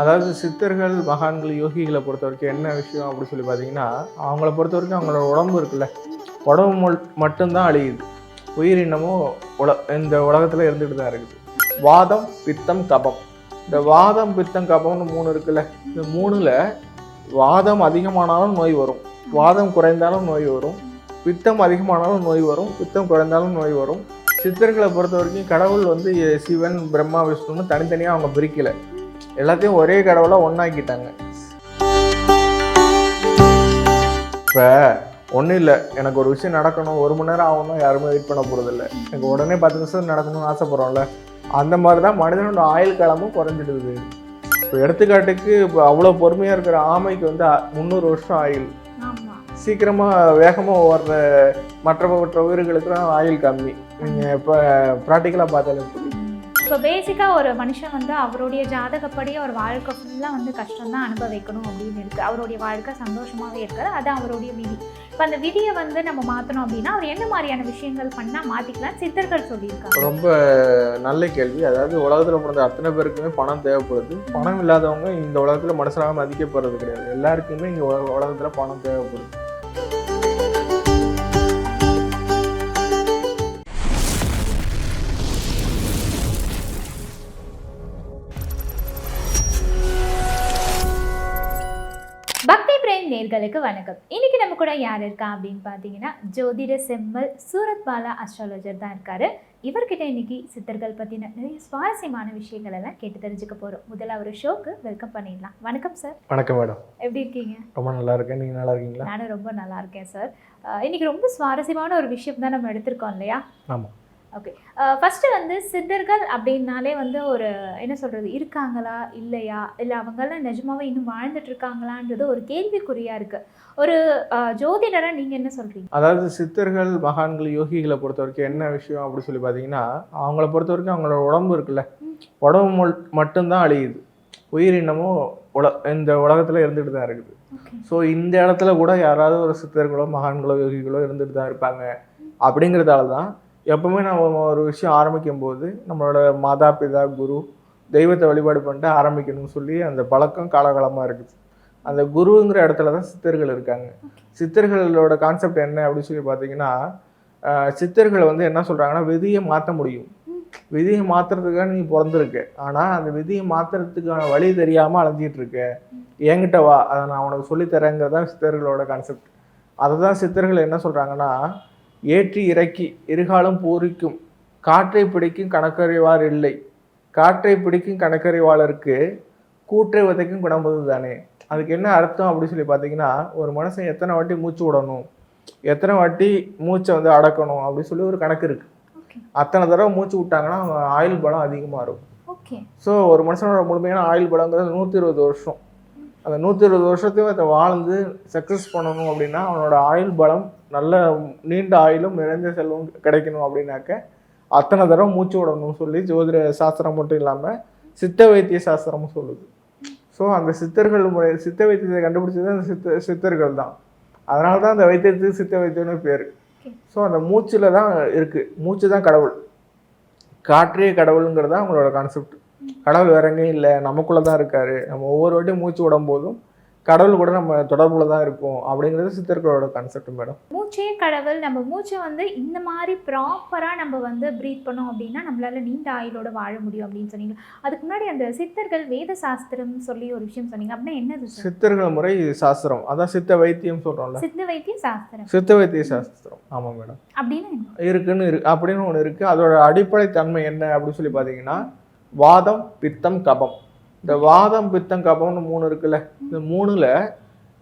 அதாவது சித்தர்கள் மகான்கள் யோகிகளை பொறுத்த வரைக்கும் என்ன விஷயம் அப்படின்னு சொல்லி பார்த்தீங்கன்னா அவங்கள பொறுத்த வரைக்கும் அவங்களோட உடம்பு இருக்குல்ல. உடம்பு மட்டும்தான் அழியுது. உயிரினமும் உல இந்த உலகத்தில் இருந்துகிட்டு தான் இருக்குது. வாதம் பித்தம் கபம் இந்த வாதம் பித்தம் கபம்னு மூணு இருக்குல்ல. இந்த மூணில் வாதம் அதிகமானாலும் நோய் வரும். வாதம் குறைந்தாலும் நோய் வரும். பித்தம் அதிகமானாலும் நோய் வரும். பித்தம் குறைந்தாலும் நோய் வரும். சித்தர்களை பொறுத்த வரைக்கும் கடவுள் வந்து சிவன் பிரம்மா விஷ்ணுன்னு தனித்தனியாக அவங்க பிரிக்கலை. எல்லாத்தையும் ஒரே கடவுளாக ஒன்றாக்கிட்டாங்க இப்போ ஒன்றும் இல்லை. எனக்கு ஒரு விஷயம் நடக்கணும். ஒரு மணி நேரம் ஆகும்னா யாருமே வெயிட் பண்ண போகிறதில்ல எனக்கு உடனே பத்து நிமிஷம் நடக்கணும்னு ஆசைப்படுறோம்ல. அந்த மாதிரி தான் மனிதனோட ஆயுள் காலமும் குறைஞ்சிடுது. இப்போ எடுத்துக்காட்டுக்கு இப்போ அவ்வளோ பொறுமையாக இருக்கிற ஆமைக்கு வந்து முந்நூறு வருஷம் ஆயுள். சீக்கிரமாக வேகமாக ஓடுற மற்ற மற்ற உயிர்களுக்கெல்லாம் ஆயுள் கம்மி. நீங்கள் இப்போ ப்ராக்டிக்கலாக பார்த்தாலே தெரியும். இப்போ பேசிக்காக ஒரு மனுஷன் வந்து அவருடைய ஜாதகப்படி அவர் வாழ்க்கை ஃபுல்லாக வந்து கஷ்டம் தான் அனுபவிக்கணும் அப்படின்னு இருக்குது அவருடைய வாழ்க்கை சந்தோஷமாகவே இருக்காது. அது அவருடைய விதி. இப்போ அந்த விதியை வந்து நம்ம மாற்றணும் அப்படின்னா அவர் என்ன மாதிரியான விஷயங்கள் பண்ணால் மாற்றிக்கலாம் சித்தர்கள் சொல்லியிருக்காங்க. ரொம்ப நல்ல கேள்வி. அதாவது உலகத்தில் பிறந்த அத்தனை பேருக்குமே பணம் தேவைப்படுது. பணம் இல்லாதவங்க இந்த உலகத்தில் மனுஷனாக மதிக்கப்படுறது கிடையாது. எல்லாருக்குமே இங்கே உலகத்தில் பணம் தேவைப்படுது. நேர்களுக்கு வணக்கம். இன்னைக்கு நம்ம கூட யார் இருக்கா அப்படின்னு பார்த்தீங்கன்னா ஜோதிட செம்மல் சூரத் பாலா அஸ்ட்ராலஜர் தான் இருக்காரு. இவர்கிட்ட இன்னைக்கு சித்தர்கள் பற்றின நிறைய சுவாரஸ்யமான விஷயங்கள் எல்லாம் கேட்டு தெரிஞ்சுக்க போகிறோம் முதல்ல அவர் ஷோக்கு வெல்கம் பண்ணிடலாம். வணக்கம் சார் வணக்கம் மேடம் எப்படி இருக்கீங்க? ரொம்ப நல்லா இருக்கேன். நீங்கள் நல்லா இருக்கீங்களா? நானும் ரொம்ப நல்லா இருக்கேன் சார் இன்னைக்கு ரொம்ப சுவாரஸ்யமான ஒரு விஷயம் தான் நம்ம எடுத்திருக்கோம் இல்லையா? ஆமாம் ஓகே ஃபஸ்ட்டு வந்து சித்தர்கள் அப்படின்னாலே வந்து ஒரு என்ன சொல்கிறது இருக்காங்களா இல்லையா? இல்லை அவங்கெல்லாம் நிஜமாவே இன்னும் வாழ்ந்துட்டு இருக்காங்களான்றது ஒரு கேள்விக்குறியாக இருக்குது ஒரு அஹ், ஜோதிடரை நீங்கள் என்ன சொல்கிறீங்க அதாவது சித்தர்கள் மகான்கள் யோகிகளை பொறுத்த வரைக்கும் என்ன விஷயம் அப்படி சொல்லி பார்த்தீங்கன்னா அவங்கள பொறுத்த வரைக்கும் அவங்களோட உடம்பு இருக்குல்ல. உடம்பு மட்டும்தான் அழியுது. உயிரினமும் உல இந்த உலகத்தில் இருந்துட்டு தான் இருக்குது. ஸோ இந்த இடத்துல கூட யாராவது ஒரு சித்தர்களோ மகான்களோ யோகிகளோ இருந்துட்டு தான் இருப்பாங்க. அப்படிங்கிறதால தான் எப்பவுமே நம்ம ஒரு விஷயம் ஆரம்பிக்கும் போது நம்மளோட மாதா பிதா குரு தெய்வத்தை வழிபாடு பண்ணிட்டு ஆரம்பிக்கணும்னு சொல்லி அந்த பழக்கம் காலகாலமாக இருக்குது. அந்த குருங்கிற இடத்துல தான் சித்தர்கள் இருக்காங்க. சித்தர்களோட கான்செப்ட் என்ன அப்படின்னு சொல்லி பார்த்தீங்கன்னா சித்தர்கள் வந்து என்ன சொல்கிறாங்கன்னா விதியை மாற்ற முடியும். விதியை மாற்றுறதுக்காக நீ பிறந்திருக்க. ஆனால் அந்த விதியை மாற்றுறதுக்கான வழி தெரியாமல் அலைஞ்சிட்டு இருக்க. என்கிட்ட வா அதை நான் உனக்கு சொல்லித்தரேங்கிறதான் சித்தர்களோட கான்செப்ட் அதை தான் சித்தர்கள் என்ன சொல்கிறாங்கன்னா ஏற்றி இறக்கி இருகாலம் பூரிக்கும். காற்றை பிடிக்கும் கணக்கறிவார் இல்லை. காற்றை பிடிக்கும் கணக்கறிவாளருக்கு கூற்றை விதைக்கும் குணம்பது தானே அதுக்கு என்ன அர்த்தம் அப்படின்னு சொல்லி பார்த்தீங்கன்னா ஒரு மனுஷன் எத்தனை வாட்டி மூச்சு விடணும்? எத்தனை வாட்டி மூச்சை வந்து அடக்கணும் அப்படின்னு சொல்லி ஒரு கணக்கு இருக்குது அத்தனை தடவை மூச்சு விட்டாங்கன்னா அவங்க ஆயுள் பலம் அதிகமாக இருக்கும். ஸோ ஒரு மனுஷனோட முழுமையான ஆயுள் பலங்கிறது நூற்றி இருபது வருஷம். அந்த நூற்றி இருபது வருஷத்தையும் அதை வாழ்ந்து சக்ஸஸ் பண்ணணும் அப்படின்னா அவனோட ஆயுள் பலம் நல்ல நீண்ட ஆயிலும் நிறைந்த செல்வம் கிடைக்கணும் அப்படின்னாக்க அத்தனை தடவை மூச்சு விடணும்னு சொல்லி ஜோதிட சாஸ்திரம் மட்டும் இல்லாமல் சித்த வைத்திய சாஸ்திரமும் சொல்லுது. ஸோ அந்த சித்தர்கள் முறை சித்த வைத்தியத்தை கண்டுபிடிச்சது அந்த சித்த சித்தர்கள் தான். அதனால தான் அந்த வைத்தியத்துக்கு சித்த வைத்தியம்னு பேர். ஸோ அந்த மூச்சில் தான் இருக்குது மூச்சு தான் கடவுள். காற்றே கடவுளுங்கிறது தான் அவங்களோட கான்செப்ட் கடவுள் வேற எங்கேயும் இல்லை. நமக்குள்ளே தான் இருக்காரு. நம்ம ஒவ்வொரு வாட்டியும் மூச்சு விடும் போதும் கடவுள் கூட நம்ம தொடர்புல தான் இருக்கும் அப்படிங்கிறது சித்தர்களோட கான்செப்ட் மேடம். மூச்சே கடவுள். நம்ம மூச்சை வந்து இந்த மாதிரி ப்ராப்பராக நம்ம வந்து ப்ரீத் பண்ணோம் அப்படின்னா நம்மளால நீண்ட ஆயுளோட வாழ முடியும் அப்படின்னு சொன்னீங்க. அதுக்கு முன்னாடி அந்த சித்தர்கள் வேத சாஸ்திரம் சொல்லி ஒரு விஷயம் சொன்னீங்க. அப்படின்னா என்னது சார்? சித்தர்கள் முறை சாஸ்திரம். அதான் சித்த வைத்தியம் சொல்றோம்ல. சித்த வைத்திய சாஸ்திரம். சித்த வைத்திய சாஸ்திரம். ஆமாம் மேடம். அப்படின்னு என்ன? இருக்குன்னு இரு அப்படின்னு ஒன்று இருக்கு. அதோட அடிப்படை தன்மை என்ன அப்படின்னு சொல்லி பார்த்தீங்கன்னா வாதம் பித்தம் கபம். இந்த வாதம் பித்தம் கபம்னு மூணு இருக்குல்ல இந்த மூணுல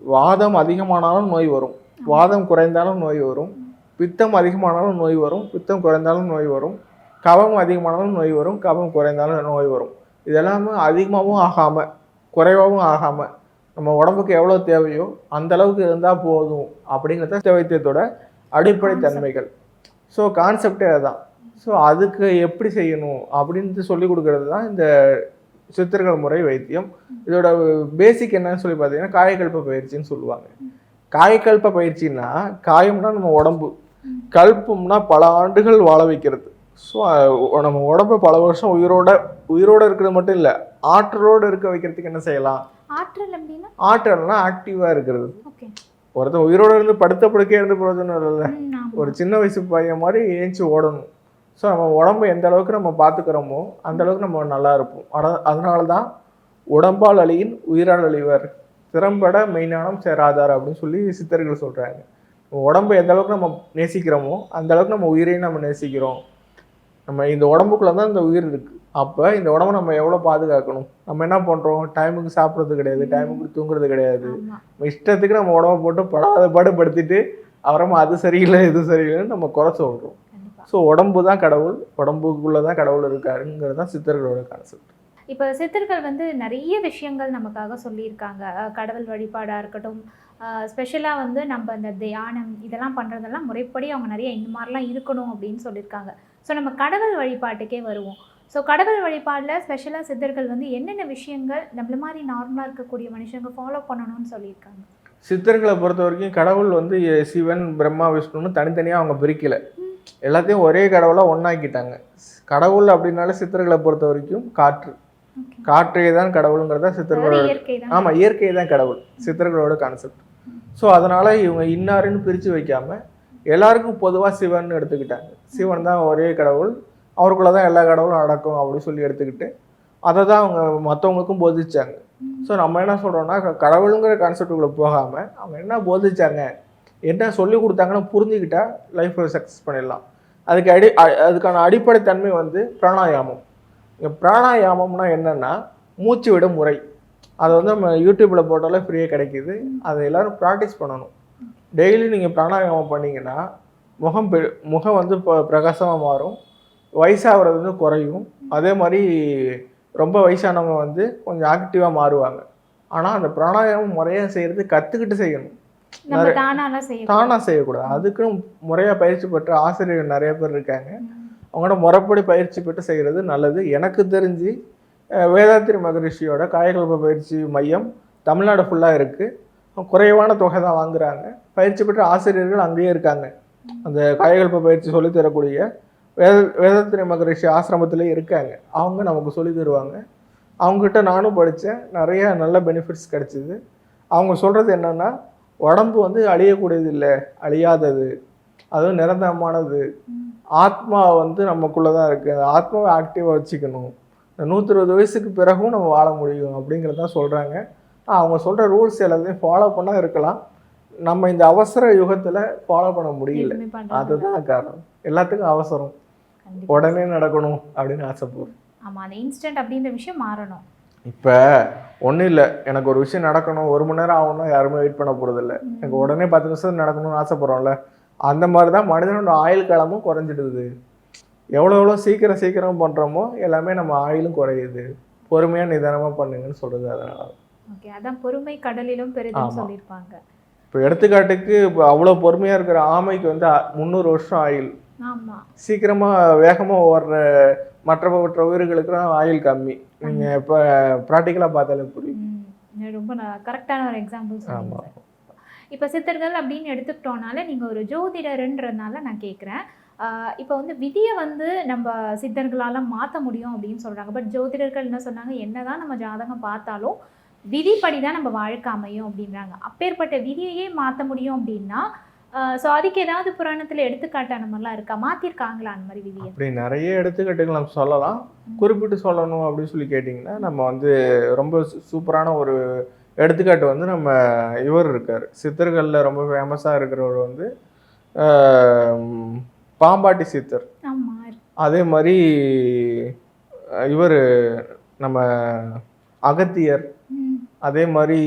வாதம் அதிகமானாலும் நோய் வரும். வாதம் குறைந்தாலும் நோய் வரும். பித்தம் அதிகமானாலும் நோய் வரும். பித்தம் குறைந்தாலும் நோய் வரும். கபம் அதிகமானாலும் நோய் வரும். கபம் குறைந்தாலும் நோய் வரும். இதெல்லாமே அதிகமாகவும் ஆகாமல் குறைவாகவும் ஆகாமல் நம்ம உடம்புக்கு எவ்வளோ தேவையோ அந்த அளவுக்கு இருந்தால் போதும் அப்படிங்கிறது வைத்தியத்தோட அடிப்படை தன்மைகள். ஸோ கான்செப்டே அதுதான் ஸோ அதுக்கு எப்படி செய்யணும் அப்படின்ட்டு சொல்லி கொடுக்கறது தான் இந்த சித்தர்கள் முறை வைத்தியம். இதோட பேசிக் என்னன்னு சொல்லி பார்த்தீங்கன்னா காயக்கல்ப பயிற்சின்னு சொல்லுவாங்க. காயக்கல்ப பயிற்சின்னா காயம்னா நம்ம உடம்பு. கல்பம்னா பல ஆண்டுகள் வாழ வைக்கிறது. ஸோ நம்ம உடம்பு பல வருஷம் உயிரோட உயிரோட இருக்கிறது மட்டும் இல்லை ஆற்றலோடு இருக்க வைக்கிறதுக்கு என்ன செய்யலாம்? ஆற்றல் அப்படின்னா? ஆற்றல்னா ஆக்டிவாக இருக்கிறது. ஒருத்தன் உயிரோடு இருந்து படுத்த படுக்கே இருந்து பிரயோஜனம் இல்லைல்ல. ஒரு சின்ன வயசு பையன் மாதிரி ஏஞ்சி ஓடணும். ஸோ நம்ம உடம்பு எந்த அளவுக்கு நம்ம பார்த்துக்கிறோமோ அந்த அளவுக்கு நம்ம நல்லா இருப்போம். அதனால தான் உடம்பால் அழியின் உயிரால் அழிவர் திறம்பட மெய்ஞானம் சேராதார் அப்படின்னு சொல்லி சித்தர்கள் சொல்கிறாங்க உடம்பு எந்த அளவுக்கு நம்ம நேசிக்கிறோமோ அந்த அளவுக்கு நம்ம உயிரையும் நம்ம நேசிக்கிறோம். நம்ம இந்த உடம்புக்குள்ள தான் இந்த உயிர் இருக்குது அப்போ இந்த உடம்பை நம்ம எவ்வளோ பாதுகாக்கணும்? நம்ம என்ன பண்ணுறோம் டைமுக்கு சாப்பிட்றது கிடையாது டைமுக்கு தூங்குறது கிடையாது. நம்ம இஷ்டத்துக்கு நம்ம உடம்ப போட்டு படாத பாடு படுத்திட்டு அப்புறமா அது சரியில்லை இது சரியில்லைன்னு நம்ம குறை சொல்கிறோம் ஸோ உடம்பு தான் கடவுள் உடம்புக்குள்ளே தான் கடவுள் இருக்காருங்கிறது தான் சித்தர்களோட கான்செப்ட் இப்போ சித்தர்கள் வந்து நிறைய விஷயங்கள் நமக்காக சொல்லியிருக்காங்க. கடவுள் வழிபாடாக இருக்கட்டும் ஸ்பெஷலாக வந்து நம்ம இந்த தியானம் இதெல்லாம் பண்ணுறதெல்லாம் முறைப்படி அவங்க நிறைய இந்த மாதிரிலாம் இருக்கணும் அப்படின்னு சொல்லியிருக்காங்க. ஸோ நம்ம கடவுள் வழிபாட்டுக்கே வருவோம். ஸோ கடவுள் வழிபாடில் ஸ்பெஷலாக சித்தர்கள் வந்து என்னென்ன விஷயங்கள் நம்மள மாதிரி நார்மலாக இருக்கக்கூடிய மனுஷங்க ஃபாலோ பண்ணணும்னு சொல்லியிருக்காங்க? சித்தர்களை பொறுத்த வரைக்கும் கடவுள் வந்து சிவன் பிரம்மா விஷ்ணுன்னு தனித்தனியாக அவங்க பிரிக்கல. எல்லாத்தையும் ஒரே கடவுளாக ஒன்றாக்கிட்டாங்க கடவுள் அப்படின்னாலே சித்தர்களை பொறுத்த வரைக்கும் காற்று. காற்றே தான் கடவுளுங்கிறதா சித்தர்களோட ஆமாம் இயற்கை தான் கடவுள். சித்தர்களோட கான்செப்ட் ஸோ அதனால் இவங்க இன்னாருன்னு பிரித்து வைக்காம எல்லாருக்கும் பொதுவாக சிவன் எடுத்துக்கிட்டாங்க. சிவன் தான் ஒரே கடவுள். அவருக்குள்ள தான் எல்லா கடவுளும் அடக்கும் அப்படின்னு சொல்லி எடுத்துக்கிட்டு அதை தான் அவங்க மற்றவங்களுக்கும் போதிச்சாங்க. ஸோ நம்ம என்ன சொல்கிறோம்னா கடவுளுங்கிற கான்செப்டுக்குள்ளே போகாமல் அவங்க என்ன போதிச்சாங்க? என்ன சொல்லி கொடுத்தாங்கன்னு புரிஞ்சுக்கிட்டா லைஃப்பில் சக்ஸஸ் பண்ணிடலாம். அதுக்கு அடி அதுக்கான அடிப்படை தன்மை வந்து பிராணாயாமம். இங்க பிராணாயாமம்னா என்னென்னா மூச்சு விட முறை. அதை வந்து நம்ம யூடியூப்பில் போட்டாலே ஃப்ரீயாக கிடைக்கிது. அதை எல்லோரும் ப்ராக்டிஸ் பண்ணணும். டெய்லி நீங்கள் பிராணாயாமம் பண்ணிங்கன்னா முகம் பெ முகம் வந்து இப்போ பிரகாசமாக மாறும். வயசாகிறது வந்து குறையும். அதே மாதிரி ரொம்ப வயசானவங்க வந்து கொஞ்சம் ஆக்டிவாக மாறுவாங்க. ஆனால் அந்த பிராணாயாமம் முறையாக செய்கிறது கற்றுக்கிட்டு செய்யணும். தானாக செய்யக்கூடாது. அதுக்குன்னு முறையாக பயிற்சி பெற்ற ஆசிரியர்கள் நிறைய பேர் இருக்காங்க. அவங்களோட முறைப்படி பயிற்சி பெற்று செய்கிறது நல்லது. எனக்கு தெரிஞ்சு வேதாத்திரி மகரிஷியோட காயகல்ப பயிற்சி மையம் தமிழ்நாடு ஃபுல்லாக இருக்குது குறைவான தொகை தான் வாங்குறாங்க. பயிற்சி பெற்ற ஆசிரியர்கள் அங்கேயே இருக்காங்க. அந்த காயகல்ப பயிற்சி சொல்லித் தரக்கூடிய வேத வேதாத்திரி மகரிஷி ஆசிரமத்திலே இருக்காங்க. அவங்க நமக்கு சொல்லி தருவாங்க. அவங்ககிட்ட நானும் படித்தேன். நிறைய நல்ல பெனிஃபிட்ஸ் கிடைச்சிது. அவங்க சொல்கிறது என்னென்னா உடம்பு வந்து அழியக்கூடியது இல்லை அழியாதது. அதுவும் நிரந்தரமானது. ஆத்மா வந்து நமக்குள்ளே தான் இருக்குது அந்த ஆத்மாவை ஆக்டிவாக வச்சுக்கணும். இந்த நூற்றி இருபது வயசுக்கு பிறகும் நம்ம வாழ முடியும் அப்படிங்கிறத சொல்கிறாங்க அவங்க சொல்கிற ரூல்ஸ் எல்லாத்தையும் ஃபாலோ பண்ணால் இருக்கலாம். நம்ம இந்த அவசர யுகத்தில் ஃபாலோ பண்ண முடியல. அதுதான் காரணம். எல்லாத்துக்கும் அவசரம். உடனே நடக்கணும் அப்படின்னு ஆசைப்படுறோம். ஆமா அந்த இன்ஸ்டன்ட் அப்படின்ற விஷயம் மாறணும். இப்போ ஒன்றும் இல்லை. எனக்கு ஒரு விஷயம் நடக்கணும். ஒரு மணி நேரம் ஆகணும்னா யாருமே வெயிட் பண்ண போகிறதில்ல எனக்கு உடனே பத்து நிமிஷம் நடக்கணும்னு ஆசைப்படுறோம்ல. அந்த மாதிரி தான் மனிதனோட ஆயுள் காலமும் குறைஞ்சிடுது. எவ்வளோ எவ்வளோ சீக்கிரம் சீக்கிரம் பண்ணுறோமோ எல்லாமே நம்ம ஆயுளும் குறையுது. பொறுமையாக நிதானமாக பண்ணுங்கன்னு சொல்கிறது அதனால. ஓகே அதான் பொறுமை கடலிலும் பெரிதும். சொல்லியிருப்பாங்க. இப்போ எடுத்துக்காட்டுக்கு இப்போ அவ்வளோ பொறுமையாக இருக்கிற ஆமைக்கு வந்து முந்நூறு வருஷம் ஆமா சீக்கிரமாக வேகமாக ஓடுற மற்ற மற்ற உயிர்களுக்குலாம் ஆயுள் கம்மி. நீங்கள் இப்போ ப்ராக்டிக்கலாக பார்த்தாலே புரியும் ரொம்ப கரெக்டான ஒரு எக்ஸாம்பிள் சொன்னீங்க ஆமா. சார். இப்போ சித்தர்கள் அப்படின்னு எடுத்துக்கிட்டோனால நீங்கள் ஒரு ஜோதிடர்ன்றதுனால நான் கேட்குறேன் இப்போ வந்து விதியை வந்து நம்ம சித்தர்களால் மாற்ற முடியும் அப்படின்னு சொல்கிறாங்க பட் ஜோதிடர்கள் என்ன சொன்னாங்க? என்னதான் நம்ம ஜாதகம் பார்த்தாலும் விதிப்படி தான் நம்ம வாழ்க்கை அமையும் அப்படின்றாங்க. அப்பேற்பட்ட விதியையே மாற்ற முடியும் அப்படின்னா ஸோ அதுக்கு ஏதாவது புராணத்தில் எடுத்துக்காட்டு அந்த மாதிரிலாம் இருக்கா? மாற்றிருக்காங்களா அந்த மாதிரி விதியை? அப்படி நிறைய எடுத்துக்காட்டுகள் நம்ம சொல்லலாம். குறிப்பிட்டு சொல்லணும் அப்படின்னு சொல்லி கேட்டிங்கன்னா நம்ம வந்து ரொம்ப சூப்பரான ஒரு எடுத்துக்காட்டு வந்து நம்ம இவர் இருக்கார். சித்தர்களில் ரொம்ப ஃபேமஸாக இருக்கிறவர் வந்து பாம்பாட்டி சித்தர். அதே மாதிரி இவர் நம்ம அகத்தியர். அதே மாதிரி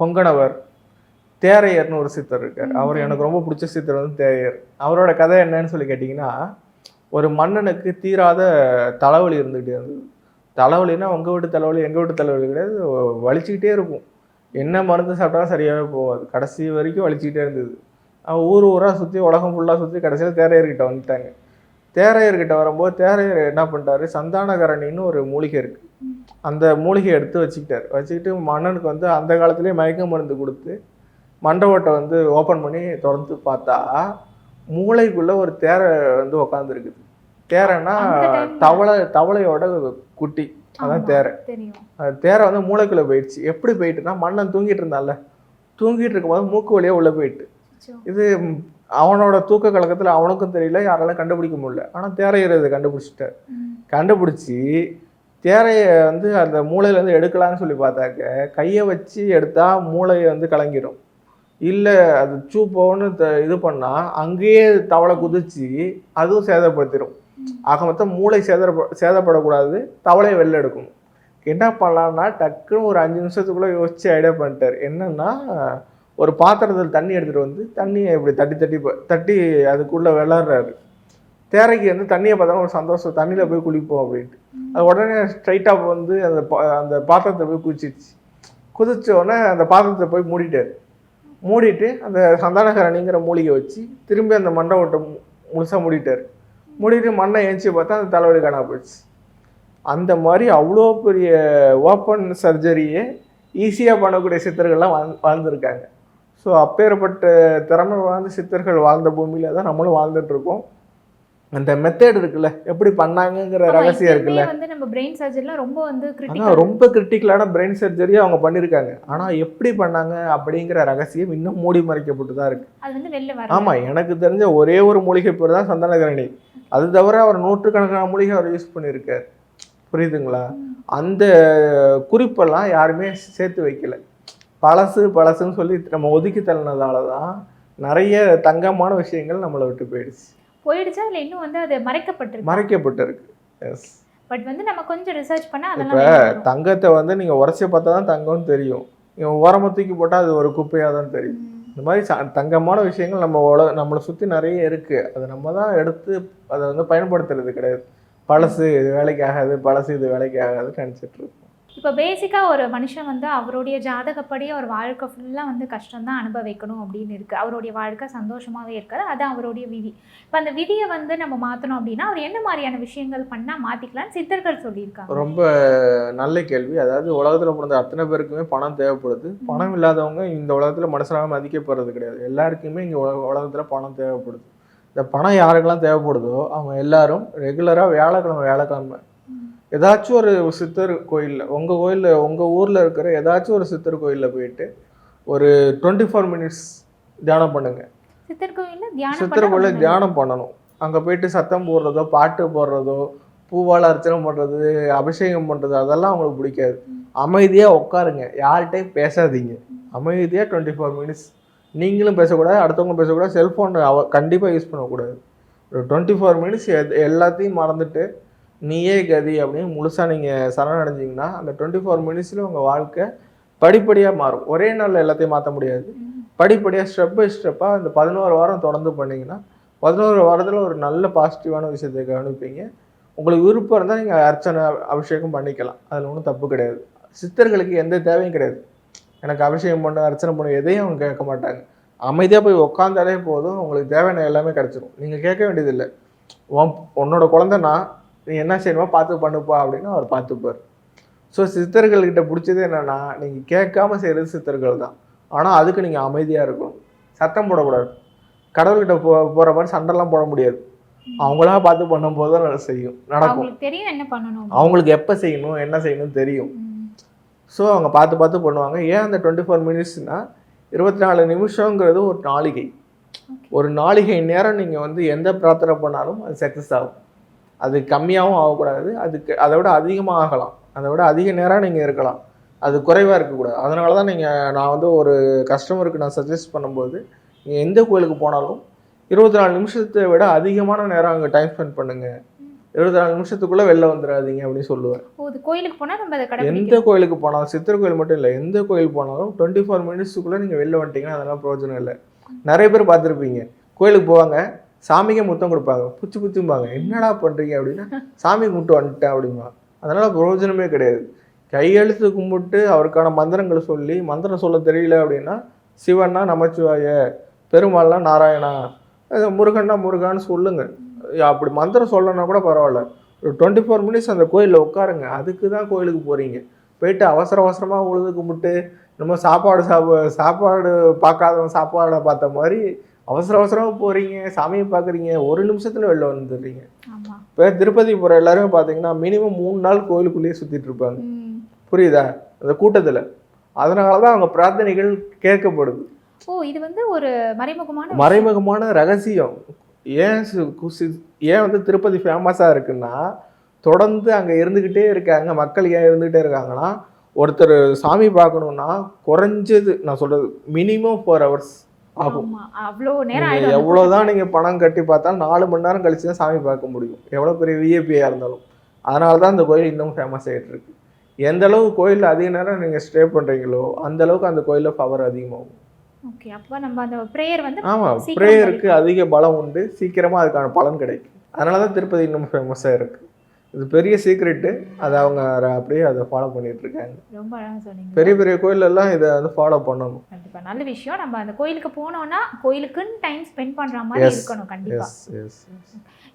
கொங்கணவர். தேரையர்னு ஒரு சித்தர் இருக்கார். அவர் எனக்கு ரொம்ப பிடிச்ச சித்தர் வந்து தேரையர். அவரோட கதை என்னன்னு சொல்லி கேட்டிங்கன்னா ஒரு மன்னனுக்கு தீராத தலைவலி இருந்துகிட்டே இருந்தது. தலைவலின்னா உங்கள் வீட்டு தலைவலி எங்கள் வீட்டு தலைவலி கிடையாது. வலிச்சுக்கிட்டே இருக்கும். என்ன மருந்து சாப்பிட்டாலும் சரியாகவே போகாது. கடைசி வரைக்கும் வலிச்சுக்கிட்டே இருந்தது. அவன் ஊர் ஊராக சுற்றி உலகம் ஃபுல்லாக சுற்றி கடைசியில் தேரையர்கிட்ட வந்துட்டாங்க. தேரையர்கிட்ட வரும்போது தேரையர் என்ன பண்ணிட்டாரு? சந்தானகரணின்னு ஒரு மூலிகை இருக்குது அந்த மூலிகையை எடுத்து வச்சுக்கிட்டார். வச்சுக்கிட்டு மன்னனுக்கு வந்து அந்த காலத்திலேயே மயக்க மருந்து கொடுத்து மண்டபத்தை வந்து ஓப்பன் பண்ணி திறந்து பார்த்தா மூளைக்குள்ள ஒரு தேரை வந்து உக்காந்துருக்குது. தேரைன்னா தவளை தவளையோட குட்டி. அதான் தேரை தேரை வந்து மூளைக்குள்ளே போயிடுச்சு. எப்படி போயிட்டுனா மன்னன் தூங்கிட்டு இருந்தான்ல. தூங்கிட்டு இருக்கும்போது மூக்கு வழியாக உள்ளே போயிட்டு. இது அவனோட தூக்க கலக்கத்தில் அவனுக்கும் தெரியல யாராலும் கண்டுபிடிக்க முடியல. ஆனால் தேரை இதை கண்டுபிடிச்சிட்டார். கண்டுபிடிச்சி தேரையை வந்து அந்த மூளையிலேருந்து எடுக்கலான்னு சொல்லி பார்த்தாக்க கையை வச்சு எடுத்தால் மூளையை வந்து கலங்கிடும் இல்லை அது சூப்போன்னு த இது பண்ணால் அங்கேயே தவளை குதிச்சு அதுவும் சேதப்படுத்திடும் ஆக மொத்தம் மூளை சேதப்ப சேதப்படக்கூடாது தவளையை வெளில எடுக்கணும். என்ன பண்ணலான்னா டக்குன்னு ஒரு அஞ்சு நிமிஷத்துக்குள்ளே யோசிச்சு ஐடியா பண்ணிட்டார். என்னென்னா ஒரு பாத்திரத்தில் தண்ணி எடுத்துகிட்டு வந்து தண்ணியை இப்படி தட்டி தட்டி ப- தட்டி அதுக்குள்ளே விளாட்றாரு. தேரைக்கு வந்து தண்ணியை பார்த்தா ஒரு சந்தோஷம் தண்ணியில் போய் குளிப்போம் அப்படின்ட்டு. அது உடனே ஸ்ட்ரைட்டாக வந்து அந்த பா- அந்த பாத்திரத்தை போய் குதிச்சிச்சு குதிச்ச உடனே அந்த பாத்திரத்தை போய் மூடிட்டார். மூடிட்டு அந்த சந்தானகரணிங்கிற மூலிகை வச்சு திரும்பி அந்த மண்டை ஓட்டை முழுசாக மூடிட்டார். மூடிட்டு மண்ணை ஏஞ்சி பார்த்தா அந்த தலைவலி காணா போயிடுச்சு. அந்த மாதிரி அவ்வளோ பெரிய ஓப்பன் சர்ஜரியே ஈஸியாக பண்ணக்கூடிய சித்தர்கள்லாம் வாழ் வாழ்ந்துருக்காங்க. ஸோ அப்பேற்பட்ட திறமை வாழ்ந்த சித்தர்கள் வாழ்ந்த பூமியில் தான் நம்மளும் வாழ்ந்துட்டு இருக்கோம். அந்த மெத்தட் இருக்குல்ல எப்படி பண்ணாங்கங்கிற ரகசியம் இருக்குல்ல. வந்து நம்ம பிரெயின் சர்ஜரிலாம் ரொம்ப வந்து கிரிட்டிக்கல் ரொம்ப கிரிட்டிக்கலான பிரெயின் சர்ஜரி அவங்க பண்ணியிருக்காங்க ஆனால் எப்படி பண்ணாங்க அப்படிங்கிற ரகசியம் இன்னும் மூடி மறைக்கப்பட்டு தான் இருக்கு. அது வந்து வெளில வர ஆமாம் எனக்கு தெரிஞ்ச ஒரே ஒரு மூலிகை பேர் தான் சந்தனகரணி அது தவிர அவர் நூற்றுக்கணக்கான மூலிகை அவர் யூஸ் பண்ணியிருக்கார் புரியுதுங்களா? அந்த குறிப்பெல்லாம் யாருமே சேர்த்து வைக்கல. பழசு பழசுன்னு சொல்லி நம்ம ஒதுக்கி தள்ளினதால தான் நிறைய தங்கமான விஷயங்கள் நம்மளை விட்டு போயிடுச்சு. போயிடுச்சா இல்ல இன்னும் வந்து அது மறைக்கப்பட்டிருக்கு? மறைக்கப்பட்டிருக்கு. எஸ் பட் வந்து நம்ம கொஞ்சம் ரிசர்ச் பண்ணா இப்போ அதெல்லாம். தங்கத்தை வந்து நீங்கள் உரைச்சி பார்த்தா தான் தங்கம்னு தெரியும். நீங்கள் ஓரமாக தூக்கி போட்டால் அது ஒரு குப்பையாக தான் தெரியும். இந்த மாதிரி தங்கமான விஷயங்கள் நம்ம உல நம்மளை சுற்றி நிறைய இருக்குது அதை நம்ம தான் எடுத்து அதை வந்து பயன்படுத்துறது கிடையாது. பழசு இது வேலைக்கு ஆகாது பழசு இது வேலைக்கு ஆகாதுன்னு நினச்சிட்டு இருக்கோம். இப்போ பேசிக்காக ஒரு மனுஷன் வந்து அவருடைய ஜாதகப்படி அவர் வாழ்க்கை ஃபுல்லாக வந்து கஷ்டம் தான் அனுபவிக்கணும் அப்படின்னு இருக்குது அவருடைய வாழ்க்கை சந்தோஷமாகவே இருக்காது. அது அவருடைய விதி. இப்போ அந்த விதியை வந்து நம்ம மாற்றணும் அப்படின்னா அவர் என்ன மாதிரியான விஷயங்கள் பண்ணால் மாற்றிக்கலாம்னு சித்தர்கள் சொல்லியிருக்காங்க. ரொம்ப நல்ல கேள்வி. அதாவது உலகத்தில் பிறந்த அத்தனை பேருக்குமே பணம் தேவைப்படுது. பணம் இல்லாதவங்க இந்த உலகத்தில் மனுஷனாக மதிக்கப்படுறது கிடையாது. எல்லாருக்குமே இங்கே உலக உலகத்தில் பணம் தேவைப்படுது. இந்த பணம் யாருக்கெல்லாம் தேவைப்படுதோ அவங்க எல்லாரும் ரெகுலராக வியாழக்கிழமை வியாழக்கிழமை ஏதாச்சும் ஒரு சித்தர் கோயிலில் உங்கள் கோயிலில் உங்கள் ஊரில் இருக்கிற ஏதாச்சும் ஒரு சித்தர் கோயிலில் போயிட்டு ஒரு டுவெண்ட்டி ஃபோர் மினிட்ஸ் தியானம் பண்ணுங்க. சித்தர் கோயிலில் தியானம் சித்தர் கோயிலில் தியானம் பண்ணணும். அங்கே போயிட்டு சத்தம் போடுறதோ பாட்டு போடுறதோ பூவால் அர்ச்சனை பண்ணுறது அபிஷேகம் பண்ணுறது அதெல்லாம் அவங்களுக்கு பிடிக்காது. அமைதியாக உட்காருங்க. யார்கிட்டையும் பேசாதீங்க. அமைதியாக டுவெண்ட்டி ஃபோர் மினிட்ஸ் நீங்களும் பேசக்கூடாது அடுத்தவங்களும் பேசக்கூடாது செல்ஃபோன் அவ கண்டிப்பாக யூஸ் பண்ணக்கூடாது. ஒரு டுவெண்ட்டி ஃபோர் மினிட்ஸ் எல்லாத்தையும் மறந்துட்டு நீயே கதி அப்படின்னு முழுசாக நீங்கள் சரணடைஞ்சிங்கன்னா அந்த டுவெண்ட்டி ஃபோர் மினிட்ஸில் உங்கள் வாழ்க்கை படிப்படியாக மாறும். ஒரே நாளில் எல்லாத்தையும் மாற்ற முடியாது. படிப்படியாக ஸ்டெப் பை ஸ்டெப்பாக அந்த பதினோரு வாரம் தொடர்ந்து பண்ணிங்கன்னா பதினோரு வாரத்தில் ஒரு நல்ல பாசிட்டிவான விஷயத்தை கவனிப்பீங்க. உங்களுக்கு விருப்பம் இருந்தால் நீங்கள் அர்ச்சனை அபிஷேகம் பண்ணிக்கலாம். அதில் ஒன்றும் தப்பு கிடையாது. சித்தர்களுக்கு எந்த தேவையும் கிடையாது. எனக்கு அபிஷேகம் பண்ண அர்ச்சனை பண்ண எதையும் அவங்க கேட்க மாட்டாங்க. அமைதியாக போய் உட்காந்தாலே போதும். உங்களுக்கு தேவையான எல்லாமே கிடச்சிரும். நீங்கள் கேட்க வேண்டியதில்லை. உன் உன்னோட குழந்தைனா நீ என்ன செய்யணுமோ பார்த்து பண்ணுப்பா அப்படின்னு அவர் பார்த்துப்பார். ஸோ சித்தர்கள்கிட்ட பிடிச்சது என்னென்னா நீங்கள் கேட்காம செய்கிறது சித்தர்கள் தான் ஆனால் அதுக்கு நீங்கள் அமைதியாக இருக்கணும். சத்தம் போடக்கூடாது. கடவுள்கிட்ட போ போகிற மாதிரி சண்டைலாம் போட முடியாது. அவங்களா பார்த்து பண்ணும்போது தான் அது செய்யும் நடக்கும். தெரியும் என்ன பண்ணணும். அவங்களுக்கு எப்போ செய்யணும் என்ன செய்யணும் தெரியும். ஸோ அவங்க பார்த்து பார்த்து பண்ணுவாங்க. ஏன் அந்த டுவெண்ட்டி ஃபோர் மினிட்ஸ்னால் இருபத்தி நாலு நிமிஷங்கிறது ஒரு நாளிகை. ஒரு நாளிகை நேரம் நீங்கள் வந்து எந்த பிரார்த்தனை பண்ணாலும் அது சக்ஸஸ் ஆகும். அது கம்மியாகவும் ஆகக்கூடாது. அதுக்கு அதை விட அதிகமாக ஆகலாம். அதை விட அதிக நேரம் நீங்கள் இருக்கலாம். அது குறைவாக இருக்கக்கூடாது. அதனால தான் நீங்கள் நான் வந்து ஒரு கஸ்டமருக்கு நான் சஜஸ்ட் பண்ணும்போது நீங்கள் எந்த கோயிலுக்கு போனாலும் இருபத்தி நாலு நிமிஷத்தை விட அதிகமான நேரம் அங்கே டைம் ஸ்பெண்ட் பண்ணுங்கள் இருபத்தி நாலு நிமிஷத்துக்குள்ளே வெளில வந்துடாதீங்க அப்படின்னு சொல்லுவேன். கோயிலுக்கு போனா நம்ம அதை எந்த கோயிலுக்கு போனாலும் சித்தர் கோயில் மட்டும் இல்லை எந்த கோயில் போனாலும் டுவெண்ட்டி ஃபோர் மினிட்ஸுக்குள்ளே நீங்கள் வெளில வந்துட்டீங்கன்னா அதெல்லாம் பிரயோஜனம் இல்லை. நிறைய பேர் பார்த்துருப்பீங்க. கோயிலுக்கு போவாங்க. சாமிக்கே முத்தம் கொடுப்பாங்க. புச்சு புச்சும்பாங்க. என்னடா பண்ணுறீங்க அப்படின்னா சாமி கும்பிட்டு வந்துட்டேன் அப்படிம்பாங்க. அதனால் பிரயோஜனமே கிடையாது. கையெழுத்து கும்பிட்டு அவருக்கான மந்திரங்களை சொல்லி மந்திரம் சொல்ல தெரியல அப்படின்னா சிவன்னா நமச்சிவாய பெருமாள்னா நாராயணா முருகன்னா முருகான்னு சொல்லுங்க. அப்படி மந்திரம் சொல்லணும்னா கூட பரவாயில்ல. ஒரு டுவெண்ட்டி ஃபோர் மினிட்ஸ் அந்த கோயிலில் உட்காருங்க. அதுக்கு தான் கோயிலுக்கு போகிறீங்க போயிட்டு அவசர அவசரமாக உழுது கும்பிட்டு நம்ம சாப்பாடு சாப்ப சாப்பாடு பார்க்காதவன் சாப்பாடை பார்த்த மாதிரி அவசர அவசரமாக போகிறீங்க சாமியை பார்க்குறீங்க ஒரு நிமிஷத்தில் வெளில வந்துடுறீங்க. இப்போ திருப்பதி போகிற எல்லாருமே பார்த்தீங்கன்னா மினிமம் மூணு நாள் கோயிலுக்குள்ளேயே சுற்றிட்டு இருப்பாங்க. புரியுதா? அந்த கூட்டத்தில். அதனால தான் அவங்க பிரார்த்தனைகள் கேட்கப்படுது. ஓ இது வந்து ஒரு மறைமுகமான மறைமுகமான ரகசியம். ஏன் ஏன் வந்து திருப்பதி ஃபேமஸாக இருக்குன்னா தொடர்ந்து அங்கே இருந்துக்கிட்டே இருக்காங்க மக்கள் ஏன் இருந்துக்கிட்டே இருக்காங்கன்னா ஒருத்தர் சாமி பார்க்கணுன்னா குறைஞ்சது நான் சொல்கிறது மினிமம் ஃபோர் ஹவர்ஸ் ஆகும். அவ்வளோ நேரம் எவ்வளோதான் நீங்கள் பணம் கட்டி பார்த்தாலும் நாலு மணி நேரம் கழிச்சு தான் சாமி பார்க்க முடியும். எவ்வளோ பெரிய விஐபியாக இருந்தாலும். அதனால தான் இந்த கோயில் இன்னும் ஃபேமஸ் ஆகிட்டு இருக்கு. எந்த அளவுக்கு கோயிலில் அதிக நேரம் நீங்கள் ஸ்டே பண்ணுறீங்களோ அந்த அளவுக்கு அந்த கோயிலில் பவர் அதிகமாகும். ஓகே அப்ப நம்ம அந்த ப்ரேயர் வந்து ஆமாம் ப்ரேயருக்கு அதிக பலம் உண்டு. சீக்கிரமாக அதுக்கான பலன் கிடைக்கும். அதனால தான் திருப்பதி இன்னும் ஃபேமஸாக இருக்குது இது பெரிய சீக்ரெட்டு அதை அவங்க அப்படியே அதை ஃபாலோ பண்ணிட்டு இருக்காங்க. ரொம்ப சொன்னீங்க. பெரிய பெரிய கோயிலெல்லாம் இதை வந்து ஃபாலோ பண்ணணும். கண்டிப்பா. நல்ல விஷயம். நம்ம அந்த கோயிலுக்கு போனோம்னா கோயிலுக்குன்னு டைம் ஸ்பெண்ட் பண்ற மாதிரி. இருக்கணும். கண்டிப்பா. எஸ் எஸ்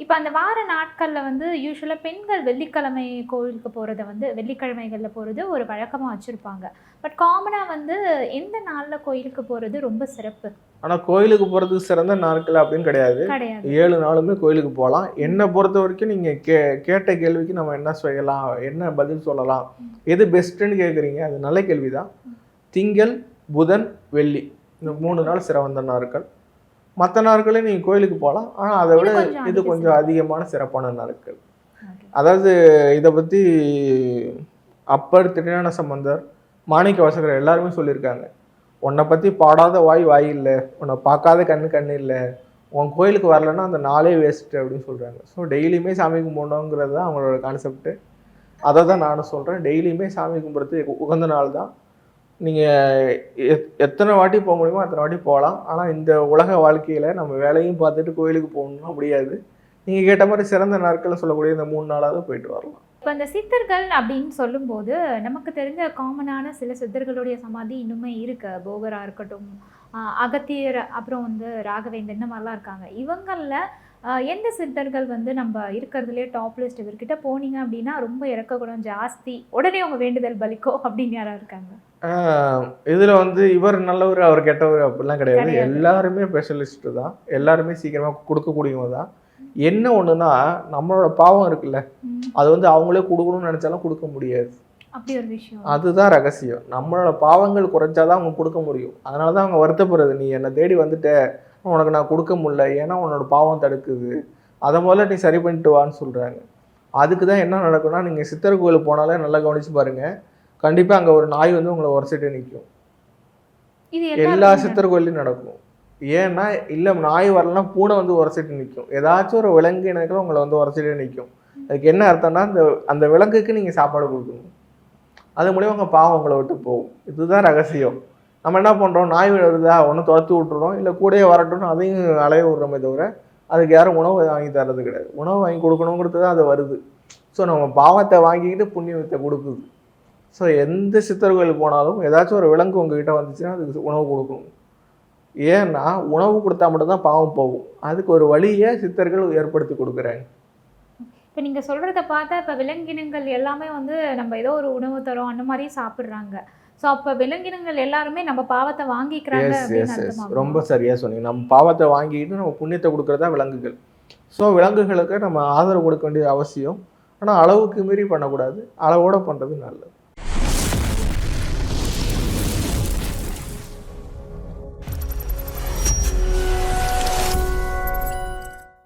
இப்போ அந்த வார நாட்கள்ல வந்து யூஸ்வலா பெண்கள் வெள்ளிக்கிழமை கோயிலுக்கு போறத வந்து வெள்ளிக்கிழமைகள்ல போறது ஒரு வழக்கமா வச்சிருப்பாங்க. பட் காமனா வந்து எந்த நாள்ல கோயிலுக்கு போறது ரொம்ப சிறப்பு? ஆனால் கோயிலுக்கு போகிறதுக்கு சிறந்த நாட்கள் அப்படின்னு கிடையாது. கிடையாது. ஏழு நாளுமே கோயிலுக்கு போகலாம். என்னை பொறுத்த வரைக்கும் நீங்கள் கே கேட்ட கேள்விக்கு நம்ம என்ன செய்யலாம்? என்ன பதில் சொல்லலாம்? எது பெஸ்ட்டுன்னு கேட்குறீங்க அது நல்ல கேள்வி தான் திங்கள் புதன் வெள்ளி. இந்த மூணு நாள் சிறந்த நாட்கள். மற்ற நாட்களே நீங்கள் கோயிலுக்கு போகலாம். ஆனால் அதை விட இது கொஞ்சம் அதிகமான சிறப்பான நாட்கள். அதாவது இதை பற்றி அப்பர் திருஞான சம்பந்தர் மாணிக்க வாசகர் எல்லாருமே சொல்லியிருக்காங்க. உன்னை பற்றி பாடாத வாய் வாய் இல்லை. உன்னை பார்க்காத கண்ணு கண்ணு இல்லை. உன் கோயிலுக்கு வரலன்னா அந்த நாளே வேஸ்ட்டு அப்படின்னு சொல்கிறாங்க ஸோ டெய்லியுமே சாமி கும்பிடணுங்கிறது தான் அவங்களோட கான்செப்ட்டு அதை தான் நானும் சொல்கிறேன் டெய்லியுமே சாமி கும்பிட்றது உகந்த நாள் தான். நீங்கள் எத்தனை வாட்டி போக முடியுமோ அத்தனை வாட்டி போகலாம். ஆனால் இந்த உலக வாழ்க்கையில் நம்ம வேலையும் பார்த்துட்டு கோயிலுக்கு போகணும்னா முடியாது. நீங்கள் கேட்ட மாதிரி சிறந்த நாட்கள் சொல்லக்கூடிய இந்த மூணு நாளாவது போயிட்டு வரலாம். இப்போ அந்த சித்தர்கள் அப்படின்னு சொல்லும்போது நமக்கு தெரிஞ்ச காமனான சில சித்தர்களுடைய சமாதி இன்னுமே இருக்கு. போகராக இருக்கட்டும் அகத்தியர் அப்புறம் வந்து ராகவேந்தர் இந்த மாதிரிலாம் இருக்காங்க. இவங்களில் எந்த சித்தர்கள் வந்து நம்ம இருக்கிறதுலே டாப் லிஸ்ட் இவர்கிட்ட போனீங்க அப்படின்னா ரொம்ப இறக்கக்கூடாது ஜாஸ்தி. உடனே அவங்க வேண்டுதல் பலிக்கோ அப்படின்னு யாராக இருக்காங்க? இதில் வந்து இவர் நல்லவர் அவர் கெட்டவர் அப்படிலாம் கிடையாது. எல்லாருமே ஸ்பெஷலிஸ்ட்டு தான். எல்லாருமே சீக்கிரமாக கொடுக்கக்கூடியவங்க தான். என்ன ஒன்றுனா நம்மளோட பாவம் இருக்குல்ல அது வந்து அவங்களே கொடுக்கணும்னு நினச்சாலும் கொடுக்க முடியாது. அப்படி ஒரு விஷயம். அதுதான் ரகசியம். நம்மளோட பாவங்கள் குறைச்சாதான் அவங்க கொடுக்க முடியும். அதனால தான் அவங்க வருத்தப்படுறது நீ என்னை தேடி வந்துட்ட உனக்கு நான் கொடுக்க முடியல ஏன்னா உன்னோட பாவம் தடுக்குது. அதை முதல்ல நீ சரி பண்ணிட்டு வான்னு சொல்கிறாங்க அதுக்கு தான் என்ன நடக்கும்னா நீங்கள் சித்தர் கோயிலுக்கு போனாலே நல்லா கவனிச்சு பாருங்கள் கண்டிப்பாக அங்கே ஒரு நாய் வந்து உங்களை உரசிட்டு நிற்கும் எல்லா எல்லாருக்குமே சித்தர் கோயிலையும் நடக்கும். ஏன்னா இல்லை நாய் வரலன்னா பூனை வந்து உரசிட்டு நிற்கும் ஏதாச்சும் ஒரு விலங்கு இனங்கள் உங்களை வந்து உரசிட்டு நிற்கும் அதுக்கு என்ன அர்த்தம்னா அந்த அந்த விலங்குக்கு நீங்கள் சாப்பாடு கொடுக்கணும். அது மூலியம் உங்கள் பாவம் உங்களை விட்டு போகும். இதுதான் ரகசியம். நம்ம என்ன பண்ணுறோம் நாய் வருதா? ஒன்று துரத்தி விட்டுறோம். இல்லை கூடயே வரட்டும்னு அதையும் அலைய விட்றோமே தவிர அதுக்கு யாரும் உணவு வாங்கி தர்றது கிடையாது. உணவு வாங்கி கொடுக்கணுங்கிறது தான் அது வருது. ஸோ நம்ம பாவத்தை வாங்கிக்கிட்டு புண்ணியத்தை கொடுக்குது. ஸோ எந்த சித்தர் கோயில் போனாலும் ஏதாச்சும் ஒரு விலங்கு உங்ககிட்ட வந்துச்சுன்னா அதுக்கு உணவு கொடுக்கணும். ஏன்னா உணவு கொடுத்தா மட்டும்தான் பாவம் போகும். அதுக்கு ஒரு வழியை சித்தர்கள் ஏற்படுத்தி கொடுக்குறாங்க. இப்போ நீங்க சொல்றத பார்த்தா இப்போ விலங்கினங்கள் எல்லாமே வந்து நம்ம ஏதோ ஒரு உணவு தரோம் அந்த மாதிரி சாப்பிடுறாங்க. ஸோ அப்போ விலங்கினங்கள் எல்லாருமே நம்ம பாவத்தை வாங்கிக்கிறாங்க? ரொம்ப சரியாக சொன்னீங்க. நம்ம பாவத்தை வாங்கிட்டு நம்ம புண்ணியத்தை கொடுக்குறதா விலங்குகள். ஸோ விலங்குகளுக்கு நம்ம ஆதரவு கொடுக்க வேண்டியது அவசியம். ஆனால் அளவுக்கு மீறி பண்ணக்கூடாது. அளவோட பண்ணுறது நல்லது.